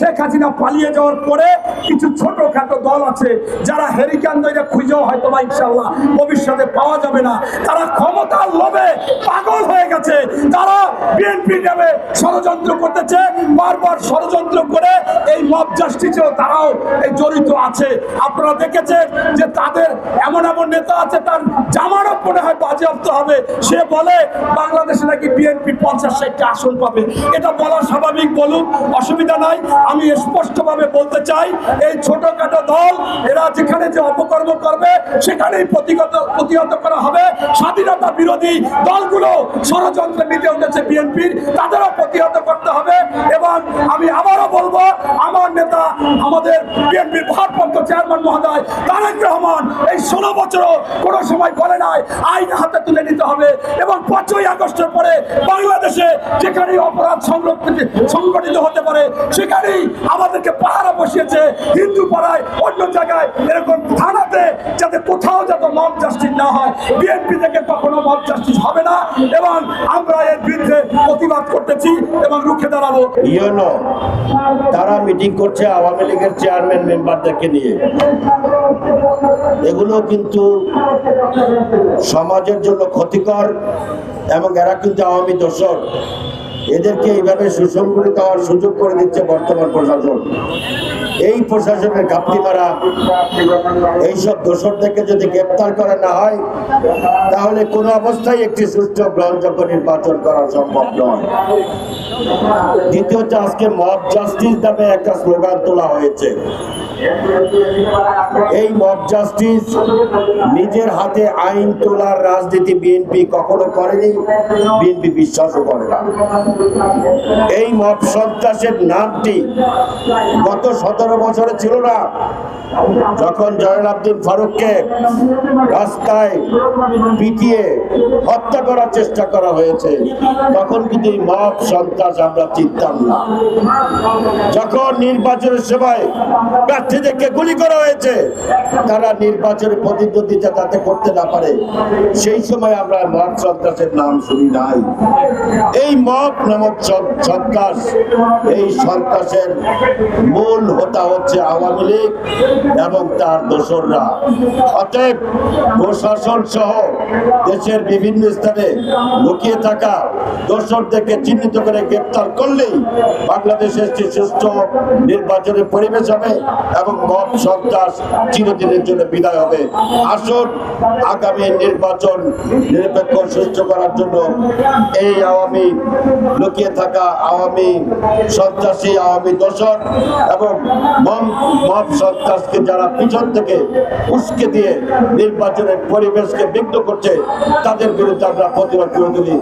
শেখ হাসিনা পালিয়ে যাওয়ার পরে কিছু ছোটখাটো দল আছে যারা হেরিকান দইটা খুঁজেও হয়তো বা ইনশাল্লাহ ভবিষ্যতে পাওয়া যাবে না। তারা ক্ষমতার লোভে পাগল হয়ে গেছে। তারা বিএনপি নামে ষড়যন্ত্র করতেছে। বারবার ষড়যন্ত্র করে এই মব জাস্টিসেও তারাও এই জড়িত আছে। আপনারা দেখেছেন যে তাদের এমন এমন নেতা আছে, তার জামানত মনে হয় বাজেয়াপ্ত হবে। সে বলে, বাংলাদেশে নাকি বিএনপি পঞ্চাশ ষাটটা আসন পাবে। এটা বলা স্বাভাবিক বলুন, অসুবিধা নাই। আমি স্পষ্টভাবে বলতে চাই, এই ছোটখাটো দল এরা যেখানে যে অপকর্ম করবে, সেখানেই প্রতিগত প্রতিহত করা হবে। স্বাধীনতা বিরোধী দলগুলো ষড়যন্ত্রে মিটে উঠেছে বিএনপির, তাদেরও প্রতিহত করতে হবে। এবং আমি আবারও বলব, আমার নেতা আমাদের বিএনপির চেয়ারম্যান মহোদয়, তারেক রহমান, এই ষোলো বছরও কোনো সময় বলে নাই, আইন হাতে তুলে নিতে হবে। এবং পাঁচই আগস্টের পরে বাংলাদেশে যেখানেই অপরাধ সংরক্ষিত, সংগঠিত হতে পারে, সেখানেই আমাদেরকে পাহারা বসিয়েছে হিন্দু পাড়ায়, অন্য জায়গায়, এরকম থানাতে, যাতে কোথাও যাতে মব জাস্টিস না হয়। বিএনপি থেকে কখনো মব জাস্টিস হবে না, এবং আমরা এর বিরুদ্ধে প্রতিবাদ করতেছি এবং রুখে দাঁড়াবো। ইউনো তারা মিটিং করছে আওয়ামী লীগের চেয়ারম্যান মেম্বারদেরকে নিয়ে। এগুলো কিন্তু সমাজের জন্য ক্ষতিকর এবং এরা কিন্তু আওয়ামী দোষর। এদেরকে এইভাবে সুসংগঠিত হওয়ার সুযোগ করে দিচ্ছে বর্তমান প্রশাসন। এই প্রশাসনের ঘাপটি মারা, এইসব দোষরদেরকে যদি গ্রেপ্তার করা না হয়, তাহলে কোনো অবস্থায় একটি সুষ্ঠু গ্রহণযোগ্য নির্বাচন করা সম্ভব নয়। দ্বিতীয়ত, আজকে মব জাস্টিস নামে একটা স্লোগান তোলা হয়েছে। এই মব জাস্টিস নিজের হাতে আইন তোলার রাজনীতি বিএনপি কখনো করেনি, বিএনপি বিশ্বাসও করে না। এই মব সন্ত্রাসের নামটি গত সতেরো বছরে ছিল না, যখন জয়ন আব্দুল ফারুককে রাস্তায় পিটিয়ে হত্যা করার চেষ্টা করা হয়েছে, তখন কিন্তু এই মব সন্ত্রাস আমরা চিনতাম না। যখন নির্বাচনের সময় প্রার্থীদেরকে গুলি করা হয়েছে। তারা নির্বাচনে প্রতিদ্বন্দ্বিতা যাতে করতে না পারে, সেই সময় আমরা মব সন্ত্রাসের নাম শুনি নাই। এই মব নামক সন্ত্রাস, এই সন্ত্রাসের মূল হোতা হচ্ছে আওয়ামী লীগ এবং তার দোসররা। অতএব প্রশাসন সহ দেশের বিভিন্ন স্থানে লুকিয়ে থাকা দোসরদেরকে চিহ্নিত করে গ্রেপ্তার করলেই বাংলাদেশের যে সুষ্ঠু নির্বাচনের পরিবেশ হবে এবং মব সন্ত্রাস চিরদিনের জন্য বিদায় হবে। আসুন, আগামী নির্বাচন নিরপেক্ষ, সুষ্ঠু করার জন্য এই আওয়ামী, লুকিয়ে থাকা আওয়ামী সন্ত্রাসী আওয়ামী দোষর এবং মম মব সন্ত্রাসকে যারা পিছন থেকে উস্কে দিয়ে নির্বাচনের পরিবেশকে বিঘ্ন করছে, তাদের বিরুদ্ধে আমরা প্রতিবাদ করে তুলি।